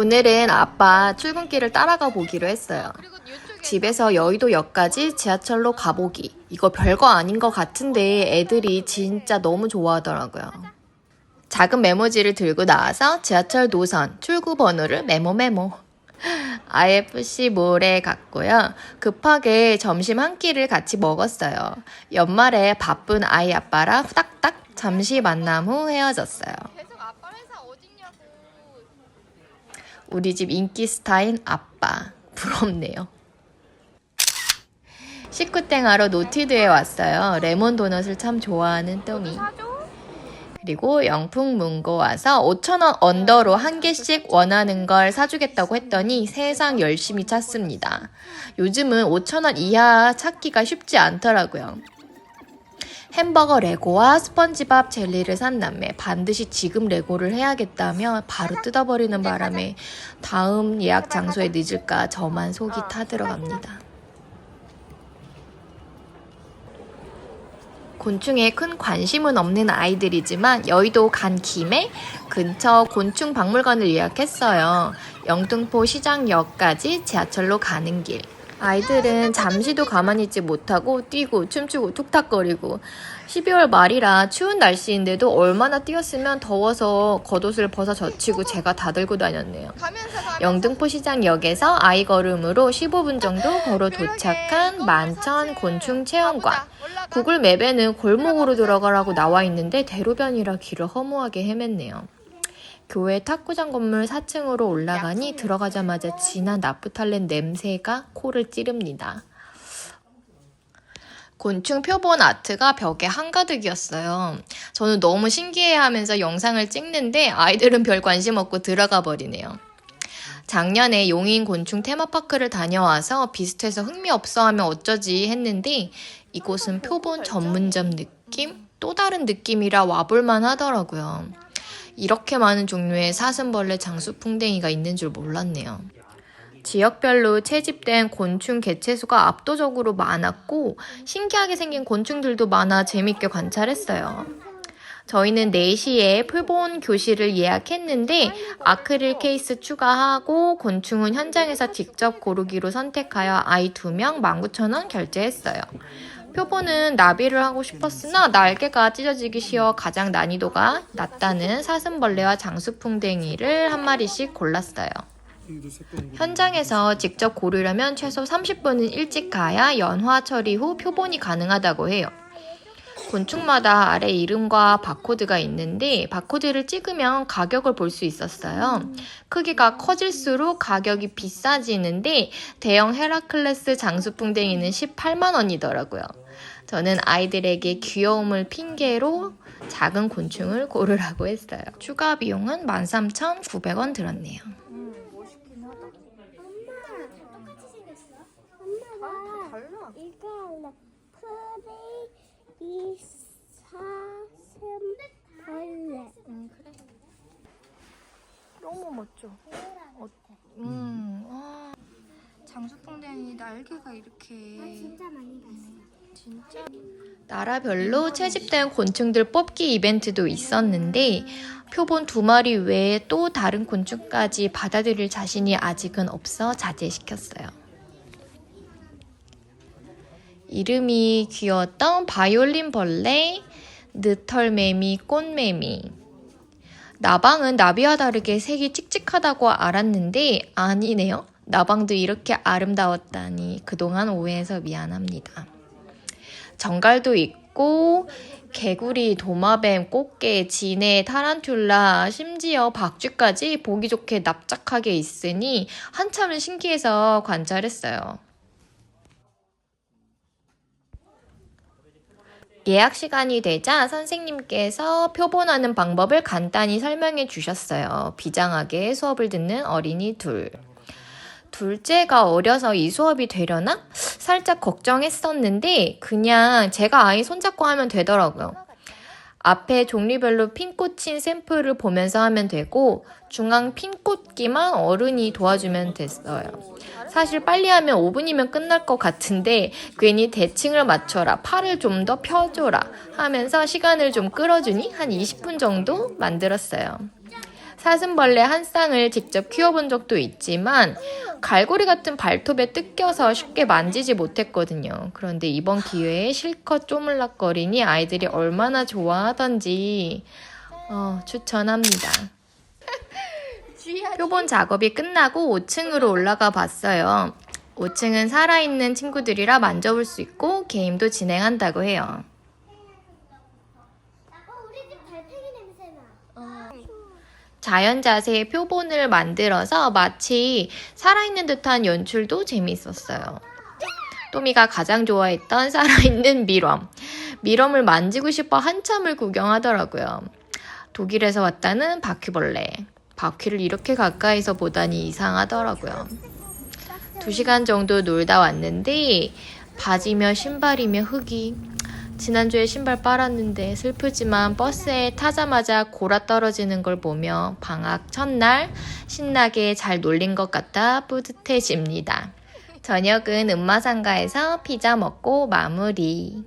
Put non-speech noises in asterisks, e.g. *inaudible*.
오늘은 아빠 출근길을 따라가 보기로 했어요. 집에서 여의도역까지 지하철로 가보기. 이거 별거 아닌 것 같은데 애들이 진짜 너무 좋아하더라고요. 작은 메모지를 들고 나와서 지하철 노선, 출구 번호를 메모 메모. *laughs* IFC 몰에 갔고요. 급하게 점심 한 끼를 같이 먹었어요. 연말에 바쁜 아이 아빠랑 후닥닥 잠시 만남 후 헤어졌어요. 계속 아빠 회사 어딨냐고. 우리 집 인기 스타인 아빠. 부럽네요. 식구땡 하러 노티드에 왔어요. 레몬 도넛을 참 좋아하는 똥이. 그리고 영풍 문고 와서 5,000원 언더로 한 개씩 원하는 걸 사주겠다고 했더니 세상 열심히 찾습니다. 요즘은 5,000원 이하 찾기가 쉽지 않더라고요. 햄버거 레고와 스펀지밥 젤리를 산 남매 반드시 지금 레고를 해야겠다며 바로 뜯어버리는 바람에 다음 예약 장소에 늦을까 저만 속이 타들어갑니다. 곤충에 큰 관심은 없는 아이들이지만 여의도 간 김에 근처 곤충 박물관을 예약했어요. 영등포 시장역까지 지하철로 가는 길. 아이들은 잠시도 가만히 있지 못하고 뛰고 춤추고 툭탁거리고 12월 말이라 추운 날씨인데도 얼마나 뛰었으면 더워서 겉옷을 벗어 젖히고 제가 다 들고 다녔네요. 영등포 시장역에서 아이 걸음으로 15분 정도 걸어 도착한 만천 곤충 체험관. 구글 맵에는 골목으로 들어가라고 나와 있는데 대로변이라 길을 허무하게 헤맸네요. 교회 탁구장 건물 4층으로 올라가니 들어가자마자 진한 나프탈렌 냄새가 코를 찌릅니다. 곤충 표본 아트가 벽에 한가득이었어요. 저는 너무 신기해하면서 영상을 찍는데 아이들은 별 관심 없고 들어가 버리네요. 작년에 용인 곤충 테마파크를 다녀와서 비슷해서 흥미없어 하면 어쩌지 했는데 이곳은 표본 전문점 느낌? 또 다른 느낌이라 와볼만 하더라고요. 이렇게 많은 종류의 사슴벌레 장수풍뎅이가 있는 줄 몰랐네요. 지역별로 채집된 곤충 개체수가 압도적으로 많았고 신기하게 생긴 곤충들도 많아 재밌게 관찰했어요. 저희는 4시에 표본 교실을 예약했는데 아크릴 케이스 추가하고 곤충은 현장에서 직접 고르기로 선택하여 아이 2명 19,000원 결제했어요. 표본은 나비를 하고 싶었으나 날개가 찢어지기 쉬워 가장 난이도가 낮다는 사슴벌레와 장수풍뎅이를 한 마리씩 골랐어요. 현장에서 직접 고르려면 최소 30분은 일찍 가야 연화 처리 후 표본이 가능하다고 해요. 곤충마다 아래 이름과 바코드가 있는데 바코드를 찍으면 가격을 볼 수 있었어요. 크기가 커질수록 가격이 비싸지는데 대형 헤라클레스 장수풍뎅이는 18만 원이더라고요. 저는 아이들에게 귀여움을 핑계로 작은 곤충을 고르라고 했어요. 추가 비용은 13,900원 들었네요. 음, 멋있긴 하다. 엄마 똑같이 생겼어? 엄마가. 이거 할래 프리 이 사슴 벌레 응, 그래. 너무 멋져. 어, 음. 음, 와. 장수풍뎅이 날개가 이렇게. 진짜 많이 봤어 진짜. 나라별로 채집된 곤충들 뽑기 이벤트도 있었는데 표본 두 마리 외에 또 다른 곤충까지 받아들일 자신이 아직은 없어 자제시켰어요. 이름이 귀여웠던 바이올린 벌레, 느털매미, 꽃매미. 나방은 나비와 다르게 색이 칙칙하다고 알았는데 아니네요. 나방도 이렇게 아름다웠다니 그동안 오해해서 미안합니다. 정갈도 있고 개구리, 도마뱀, 꽃게, 진해, 타란툴라, 심지어 박쥐까지 보기 좋게 납작하게 있으니 한참을 신기해서 관찰했어요. 예약 시간이 되자 선생님께서 표본하는 방법을 간단히 설명해 주셨어요. 비장하게 수업을 듣는 어린이 둘. 둘째가 어려서 이 수업이 되려나? 살짝 걱정했었는데 그냥 제가 아이 손잡고 하면 되더라고요. 앞에 종류별로 핀 꽂힌 샘플을 보면서 하면 되고 중앙 핀 꽂기만 어른이 도와주면 됐어요. 사실 빨리 하면 5분이면 끝날 것 같은데 괜히 대칭을 맞춰라, 팔을 좀 더 펴줘라 하면서 시간을 좀 끌어주니 한 20분 정도 만들었어요. 사슴벌레 한 쌍을 직접 키워본 적도 있지만 갈고리 같은 발톱에 뜯겨서 쉽게 만지지 못했거든요. 그런데 이번 기회에 실컷 쪼물락거리니 아이들이 얼마나 좋아하던지 어, 추천합니다. *laughs* 표본 작업이 끝나고 5층으로 올라가 봤어요. 5층은 살아있는 친구들이라 만져볼 수 있고 게임도 진행한다고 해요. 어, 우리 집 달팽이 냄새 나. 자연 자세의 표본을 만들어서 마치 살아있는 듯한 연출도 재미있었어요. 또미가 가장 좋아했던 *laughs* 살아있는 미럼. 미럼을 만지고 싶어 한참을 구경하더라고요. 독일에서 왔다는 바퀴벌레. 바퀴를 이렇게 가까이서 보다니 이상하더라고요. 두 시간 정도 놀다 왔는데 바지며 신발이며 흙이 지난주에 신발 빨았는데 슬프지만 버스에 타자마자 골아 떨어지는 걸 보며 방학 첫날 신나게 잘 놀린 것 같아 뿌듯해집니다. 저녁은 음마상가에서 피자 먹고 마무리.